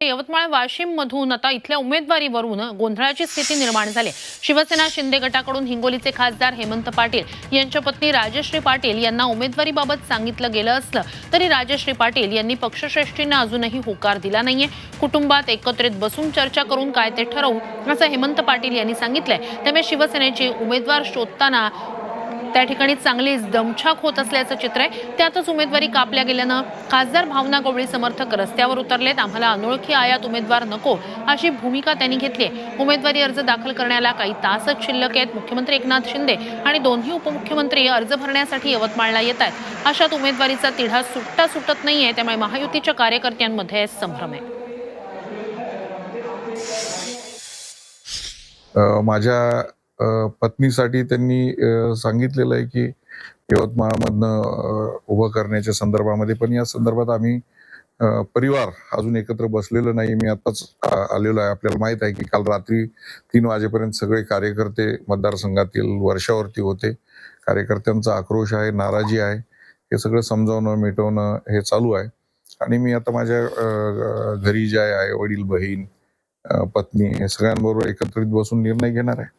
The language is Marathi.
यवतमाळ वाशिम मधून आता इथल्या उमेदवारीवरून गोंधळाची स्थिती निर्माण झाली. शिवसेना शिंदे गटाकडून हिंगोलीचे खासदार हेमंत पाटील यांच्या पत्नी राजश्री पाटील यांना उमेदवारीबाबत सांगितलं गेलं असलं तरी राजश्री पाटील यांनी पक्षश्रेष्ठींना अजूनही होकार दिला नाहीये. कुटुंबात एकत्रित बसून चर्चा करून काय ते ठरवू असं हेमंत पाटील यांनी सांगितलंय. त्यामुळे शिवसेनेची उमेदवार शोधताना त्या ठिकाणी चांगली दमछाक होत असल्याचं चित्र आहे. त्यातच उमेदवारी कापल्या गेल्यानं खासदार भावना गवळी समर्थक रस्त्यावर उतरलेत. आम्हाला अनोळखी आयात उमेदवार नको अशी भूमिका त्यांनी घेतली आहे. उमेदवारी अर्ज दाखल करण्याला काही तासच शिल्लक आहेत. मुख्यमंत्री एकनाथ शिंदे आणि दोन्ही उपमुख्यमंत्री अर्ज भरण्यासाठी यवतमाळला येत आहेत. अशात उमेदवारीचा तिढा सुट्टा सुटत नाही आहे त्यामुळे महायुतीच्या कार्यकर्त्यांमध्ये संभ्रम आहे. माझ्या पत्नीसाठी त्यांनी सांगितलेलं आहे की यवतमाळमधनं उभं करण्याच्या संदर्भामध्ये. पण या संदर्भात आम्ही परिवार अजून एकत्र बसलेलो नाही. मी आताच आलेलो आहे. आपल्याला माहीत आहे की काल रात्री तीन वाजेपर्यंत सगळे कार्यकर्ते मतदारसंघातील वर्षावरती होते. कार्यकर्त्यांचा आक्रोश आहे नाराजी आहे. हे सगळं समजावणं मिटवणं हे चालू आहे. आणि मी आता माझ्या घरी जे आहे आई वडील बहीण पत्नी हे सगळ्यांबरोबर एकत्रित बसून निर्णय घेणार आहे.